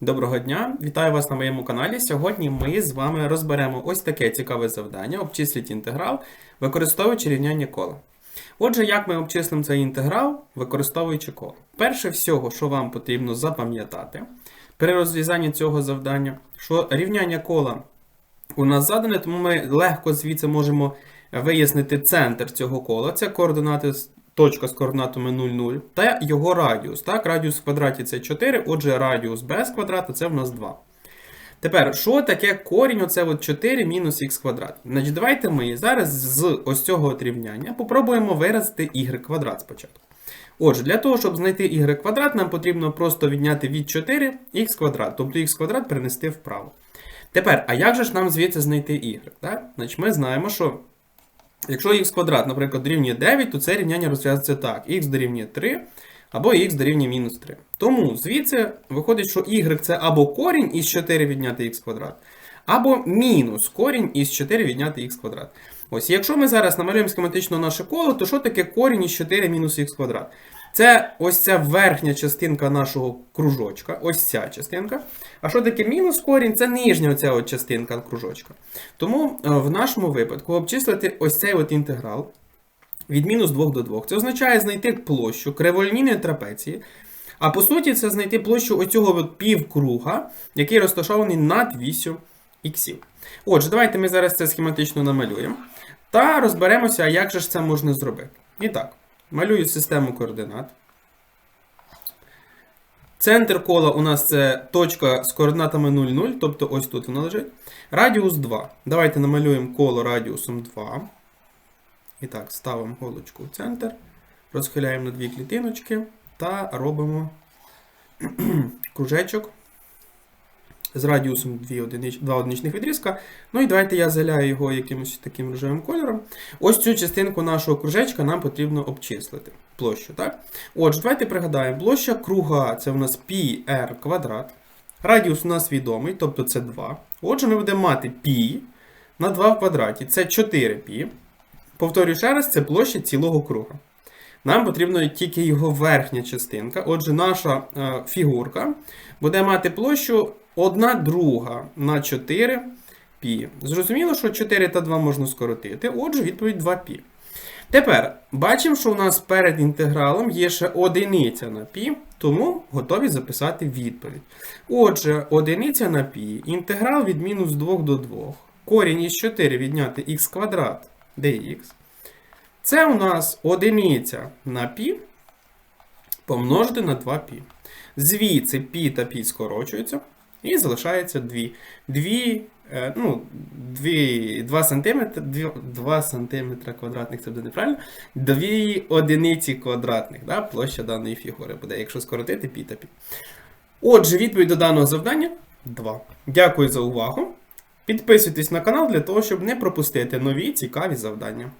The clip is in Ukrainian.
Доброго дня, вітаю вас на моєму каналі. Сьогодні ми з вами розберемо ось таке цікаве завдання: обчисліть інтеграл, використовуючи рівняння кола. Отже, як ми обчислимо цей інтеграл, використовуючи коло? Перше всього, що вам потрібно запам'ятати при розв'язанні цього завдання, що рівняння кола у нас задане, тому ми легко звідси можемо вияснити центр цього кола. Це координати точка з координатами 0, 0 та його радіус. Так, радіус в квадраті це 4, отже, радіус без квадрата це в нас 2. Тепер, що таке корінь оце от 4 мінус х квадрат? Значить, давайте ми зараз з ось цього от рівняння попробуємо виразити y квадрат спочатку. Отже, для того, щоб знайти y квадрат, нам потрібно просто відняти від 4 х квадрат, тобто х квадрат перенести вправо. Тепер, а як же ж нам звідси знайти y? Так? Значить, ми знаємо, що якщо х квадрат, наприклад, дорівнює 9, то це рівняння розв'язується так: х дорівнює 3 або х дорівнює мінус 3. Тому звідси виходить, що y це або корінь із 4 відняти х квадрат, або мінус корінь із 4 відняти х квадрат. Ось, якщо ми зараз намалюємо схематично наше коло, то що таке корінь із 4 мінус х квадрат? Це ось ця верхня частинка нашого кружочка, ось ця частинка. А що таке мінус корінь? Це нижня оця от частинка кружочка. Тому е, в нашому випадку обчислити ось цей от інтеграл від мінус 2 до 2. Це означає знайти площу криволінійної трапеції. А по суті, це знайти площу оцього півкруга, який розташований над вісю іксів. Отже, давайте ми зараз це схематично намалюємо. Та розберемося, як же ж це можна зробити. І так, малюю систему координат. Центр кола у нас це точка з координатами 0, 0, тобто ось тут воно лежить. Радіус 2. Давайте намалюємо коло радіусом 2. І так, ставимо голочку в центр, розхиляємо на дві клітиночки та робимо кружечок з радіусом 2, одинич, 2 одиничних відрізка. Ну і давайте я заляю його якимось таким рожевим кольором. Ось цю частинку нашого кружечка нам потрібно обчислити. Площу, так? Отже, давайте пригадаємо, площа круга це у нас πr квадрат. Радіус у нас відомий, тобто це 2. Отже, ми будемо мати π на 2 в квадраті. Це 4π. Повторюю ще раз, це площа цілого круга. Нам потрібна тільки його верхня частинка. Отже, наша е, фігурка буде мати площу 1 друга на 4 пі. Зрозуміло, що 4 та 2 можна скоротити. Отже, відповідь 2π. Тепер бачимо, що у нас перед інтегралом є ще одиниця на пі, тому готові записати відповідь. Отже, одиниця на пі, інтеграл від мінус 2 до 2. Корінь із 4 відняти х квадрат dx. Це у нас одиниця на пі помножити на 2π. Звідси π та π скорочуються. І залишається 2. 2, е, ну, 2, 2 см, 2, 2 см квадратних, це буде неправильно. 2 одиниці квадратних. Да? Площа даної фігури буде, якщо скоротити π. Отже, відповідь до даного завдання 2. Дякую за увагу. Підписуйтесь на канал для того, щоб не пропустити нові цікаві завдання.